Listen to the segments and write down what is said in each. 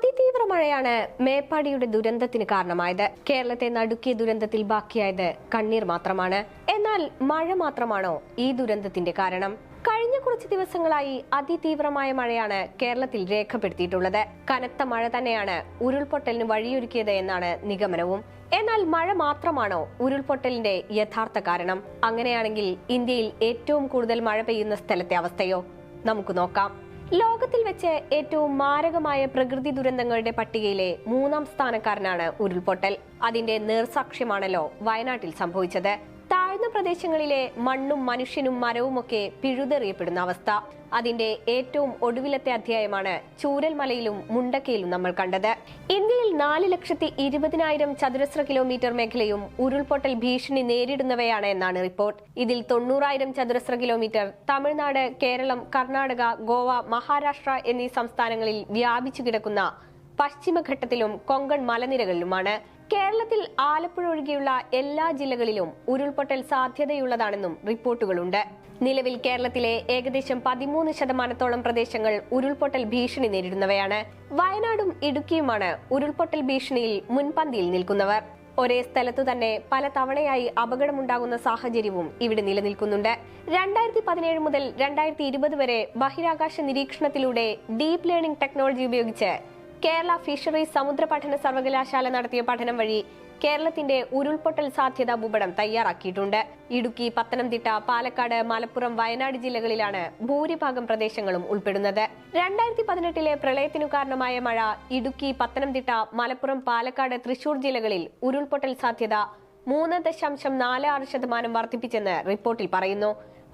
അതിതീവ്ര മഴയാണ് മേപ്പാടിയുടെ ദുരന്തത്തിന് കാരണമായത്. കേരളത്തെ നടുക്കിയ ദുരന്തത്തിൽ ബാക്കിയായത് കണ്ണീർ മാത്രമാണ്. എന്നാൽ മഴ മാത്രമാണോ ഈ ദുരന്തത്തിന്റെ കാരണം? കഴിഞ്ഞ കുറച്ച് ദിവസങ്ങളായി അതിതീവ്രമായ മഴയാണ് കേരളത്തിൽ രേഖപ്പെടുത്തിയിട്ടുള്ളത്. കനത്ത മഴ തന്നെയാണ് ഉരുൾപൊട്ടലിന് വഴിയൊരുക്കിയത് എന്നാണ് നിഗമനവും. എന്നാൽ മഴ മാത്രമാണോ ഉരുൾപൊട്ടലിന്റെ യഥാർത്ഥ കാരണം? അങ്ങനെയാണെങ്കിൽ ഇന്ത്യയിൽ ഏറ്റവും കൂടുതൽ മഴ പെയ്യുന്ന സ്ഥലത്തെ അവസ്ഥയോ? നമുക്ക് നോക്കാം. ലോകത്തിൽ വെച്ച് ഏറ്റവും മാരകമായ പ്രകൃതി ദുരന്തങ്ങളുടെ പട്ടികയിലെ മൂന്നാം സ്ഥാനക്കാരനാണ് ഉരുൾപൊട്ടൽ. അതിന്റെ നേർസാക്ഷ്യമാണല്ലോ വയനാട്ടിൽ സംഭവിച്ചത്. താഴ്ന്ന പ്രദേശങ്ങളിലെ മണ്ണും മനുഷ്യനും മരവുമൊക്കെ പിഴുതെറിയപ്പെടുന്ന അവസ്ഥ. അതിന്റെ ഏറ്റവും ഒടുവിലത്തെ അധ്യായമാണ് ചൂരൽമലയിലും മുണ്ടക്കയിലും നമ്മൾ കണ്ടത്. ഇന്ത്യയിൽ നാല് ലക്ഷത്തി ഇരുപതിനായിരം ചതുരശ്ര കിലോമീറ്റർ മേഖലയും ഉരുൾപൊട്ടൽ ഭീഷണി നേരിടുന്നവയാണ് എന്നാണ് റിപ്പോർട്ട്. ഇതിൽ തൊണ്ണൂറായിരം ചതുരശ്ര കിലോമീറ്റർ തമിഴ്നാട് കേരളം കർണാടക ഗോവ മഹാരാഷ്ട്ര എന്നീ സംസ്ഥാനങ്ങളിൽ വ്യാപിച്ചു കിടക്കുന്ന പശ്ചിമഘട്ടത്തിലും കൊങ്കൺ മലനിരകളിലുമാണ്. കേരളത്തിൽ ആലപ്പുഴ ഒഴികെയുള്ള എല്ലാ ജില്ലകളിലും ഉരുൾപൊട്ടൽ സാധ്യതയുള്ളതാണെന്നും റിപ്പോർട്ടുകളുണ്ട്. നിലവിൽ കേരളത്തിലെ ഏകദേശം പതിമൂന്ന് ശതമാനത്തോളം പ്രദേശങ്ങൾ ഉരുൾപൊട്ടൽ ഭീഷണി നേരിടുന്നവയാണ്. വയനാടും ഇടുക്കിയുമാണ് ഉരുൾപൊട്ടൽ ഭീഷണിയിൽ മുൻപന്തിയിൽ നിൽക്കുന്നവർ. ഒരേ സ്ഥലത്തു തന്നെ പല തവണയായി അപകടമുണ്ടാകുന്ന സാഹചര്യവും ഇവിടെ നിലനിൽക്കുന്നുണ്ട്. രണ്ടായിരത്തി പതിനേഴ് മുതൽ രണ്ടായിരത്തി ഇരുപത് വരെ ബഹിരാകാശ നിരീക്ഷണത്തിലൂടെ ഡീപ് ലേണിംഗ് ടെക്നോളജി ഉപയോഗിച്ച് കേരള ഫിഷറീസ് സമുദ്ര പഠന സർവകലാശാല നടത്തിയ പഠനം വഴി കേരളത്തിന്റെ ഉരുൾപൊട്ടൽ സാധ്യതാ ഭൂപടം തയ്യാറാക്കിയിട്ടുണ്ട്. ഇടുക്കി പത്തനംതിട്ട പാലക്കാട് മലപ്പുറം വയനാട് ജില്ലകളിലാണ് ഭൂരിഭാഗം പ്രദേശങ്ങളും ഉൾപ്പെടുന്നത്. രണ്ടായിരത്തി പതിനെട്ടിലെ പ്രളയത്തിനു കാരണമായ മഴ ഇടുക്കി പത്തനംതിട്ട മലപ്പുറം പാലക്കാട് തൃശൂർ ജില്ലകളിൽ ഉരുൾപൊട്ടൽ സാധ്യത മൂന്ന് ദശാംശം നാല് ആറ് ശതമാനം വർദ്ധിപ്പിച്ചെന്ന് റിപ്പോർട്ടിൽ പറയുന്നു.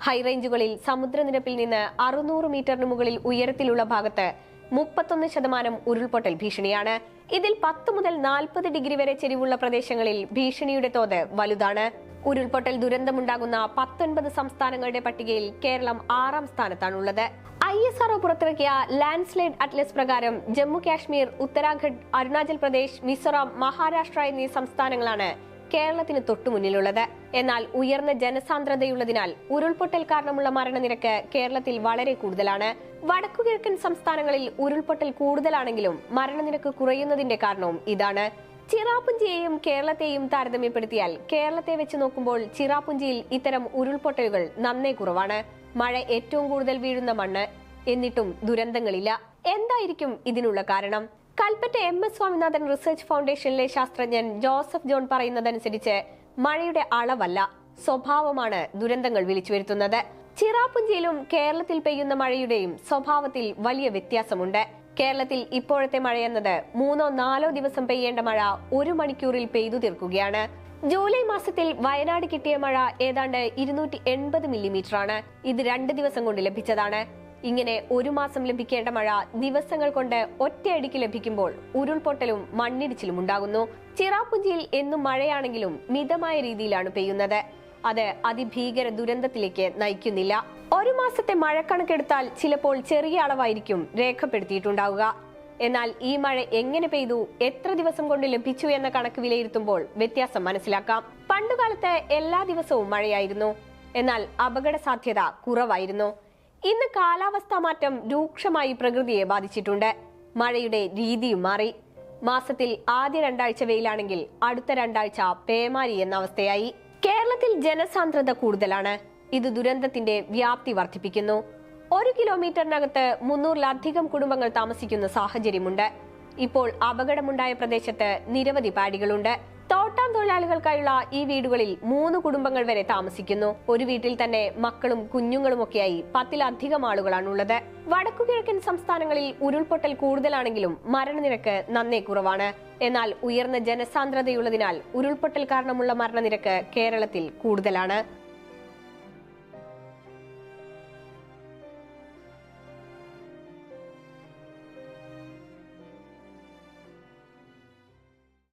ഹൈറേഞ്ചുകളിൽ സമുദ്രനിരപ്പിൽ നിന്ന് അറുന്നൂറ് മീറ്ററിന് മുകളിൽ ഉയരത്തിലുള്ള ഭാഗത്ത് മുപ്പത്തൊന്ന് ശതമാനം ഉരുൾപൊട്ടൽ ഭീഷണിയാണ്. ഇതിൽ പത്ത് മുതൽ നാൽപ്പത് ഡിഗ്രി വരെ ചെരിവുള്ള പ്രദേശങ്ങളിൽ ഭീഷണിയുടെ തോത് വലുതാണ്. ഉരുൾപൊട്ടൽ ദുരന്തമുണ്ടാകുന്ന പത്തൊൻപത് സംസ്ഥാനങ്ങളുടെ പട്ടികയിൽ കേരളം ആറാം സ്ഥാനത്താണുള്ളത്. ഐ എസ് ആർഒ പുറത്തിറക്കിയ ലാൻഡ് സ്ലൈഡ് അറ്റ്ലസ് പ്രകാരം ജമ്മു കാശ്മീർ ഉത്തരാഖണ്ഡ് അരുണാചൽ പ്രദേശ് മിസോറാം മഹാരാഷ്ട്ര എന്നീ സംസ്ഥാനങ്ങളാണ് കേരളത്തിന് തൊട്ടുമുന്നിലുള്ളത് എന്നാൽ ഉയർന്ന ജനസാന്ദ്രതയുള്ളതിനാൽ ഉരുൾപൊട്ടൽ കാരണമുള്ള മരണനിരക്ക് കേരളത്തിൽ വളരെ കൂടുതലാണ്. വടക്കുകിഴക്കൻ സംസ്ഥാനങ്ങളിൽ ഉരുൾപൊട്ടൽ കൂടുതലാണെങ്കിലും മരണനിരക്ക് കുറയുന്നതിന്റെ കാരണവും ഇതാണ്. ചിറാപുഞ്ചിയെയും കേരളത്തെയും താരതമ്യപ്പെടുത്തിയാൽ കേരളത്തെ വെച്ച് നോക്കുമ്പോൾ ചിറാപുഞ്ചിയിൽ ഇത്തരം ഉരുൾപൊട്ടലുകൾ നന്നേ കുറവാണ്. മഴ ഏറ്റവും കൂടുതൽ വീഴുന്ന മണ്ണ്. എന്നിട്ടും ദുരന്തങ്ങളില്ല. എന്തായിരിക്കും ഇതിനുള്ള കാരണം? Kalpetta M S Swaminathan research ഫൗണ്ടേഷനിലെ ശാസ്ത്രജ്ഞൻ ജോസഫ് ജോൺ പറയുന്നതനുസരിച്ച് മഴയുടെ അളവല്ല സ്വഭാവമാണ് ദുരന്തങ്ങൾ വിളിച്ചു വരുത്തുന്നത് ചിറാപുഞ്ചിയിലും കേരളത്തിൽ പെയ്യുന്ന മഴയുടെയും സ്വഭാവത്തിൽ വലിയ വ്യത്യാസമുണ്ട്. കേരളത്തിൽ ഇപ്പോഴത്തെ മഴയെന്നത് മൂന്നോ നാലോ ദിവസം പെയ്യേണ്ട മഴ ഒരു മണിക്കൂറിൽ പെയ്തു തീർക്കുകയാണ്. ജൂലൈ മാസത്തിൽ വയനാട് കിട്ടിയ മഴ ഏതാണ്ട് ഇരുന്നൂറ്റി എൺപത് മില്ലിമീറ്റർ ആണ് ഇത് രണ്ട് ദിവസം കൊണ്ട് ലഭിച്ചതാണ്. ഇങ്ങനെ ഒരു മാസം ലഭിക്കേണ്ട മഴ ദിവസങ്ങൾ കൊണ്ട് ഒറ്റയടിക്ക് ലഭിക്കുമ്പോൾ ഉരുൾപൊട്ടലും മണ്ണിടിച്ചിലും ഉണ്ടാകുന്നു. ചിറാപ്പുഞ്ചിയിൽ എന്നും മഴയാണെങ്കിലും മിതമായ രീതിയിലാണ് പെയ്യുന്നത്. അത് അതിഭീകര ദുരന്തത്തിലേക്ക് നയിക്കുന്നില്ല. ഒരു മാസത്തെ മഴക്കണക്കെടുത്താൽ ചിലപ്പോൾ ചെറിയ അളവായിരിക്കും രേഖപ്പെടുത്തിയിട്ടുണ്ടാവുക. എന്നാൽ ഈ മഴ എങ്ങനെ പെയ്തു എത്ര ദിവസം കൊണ്ട് ലഭിച്ചു എന്ന കണക്ക് വിലയിരുത്തുമ്പോൾ വ്യത്യാസം മനസ്സിലാക്കാം. പണ്ടുകാലത്ത് എല്ലാ ദിവസവും മഴയായിരുന്നു. എന്നാൽ അപകട സാധ്യത കുറവായിരുന്നു. ഇന്ന് കാലാവസ്ഥാ മാറ്റം രൂക്ഷമായി പ്രകൃതിയെ ബാധിച്ചിട്ടുണ്ട്. മഴയുടെ രീതിയും മാറി. മാസത്തിൽ ആദ്യ രണ്ടാഴ്ച വെയിലാണെങ്കിൽ അടുത്ത രണ്ടാഴ്ച പേമാരി എന്ന അവസ്ഥയായി. കേരളത്തിൽ ജനസാന്ദ്രത കൂടുതലാണ്. ഇത് ദുരന്തത്തിന്റെ വ്യാപ്തി വർദ്ധിപ്പിക്കുന്നു. ഒരു കിലോമീറ്ററിനകത്ത് മുന്നൂറിലധികം കുടുംബങ്ങൾ താമസിക്കുന്ന സാഹചര്യമുണ്ട്. ഇപ്പോൾ അപകടമുണ്ടായ പ്രദേശത്ത് നിരവധി പാടികളുണ്ട്. തോട്ടാൻ തൊഴിലാളികൾക്കായുള്ള ഈ വീടുകളിൽ മൂന്ന് കുടുംബങ്ങൾ വരെ താമസിക്കുന്നു. ഒരു വീട്ടിൽ തന്നെ മക്കളും കുഞ്ഞുങ്ങളുമൊക്കെയായി പത്തിലധികം ആളുകളാണുള്ളത്. വടക്കുകിഴക്കൻ സംസ്ഥാനങ്ങളിൽ ഉരുൾപൊട്ടൽ കൂടുതലാണെങ്കിലും മരണനിരക്ക് നന്നേ കുറവാണ്. എന്നാൽ ഉയർന്ന ജനസാന്ദ്രതയുള്ളതിനാൽ ഉരുൾപൊട്ടൽ കാരണമുള്ള മരണനിരക്ക് കേരളത്തിൽ കൂടുതലാണ്.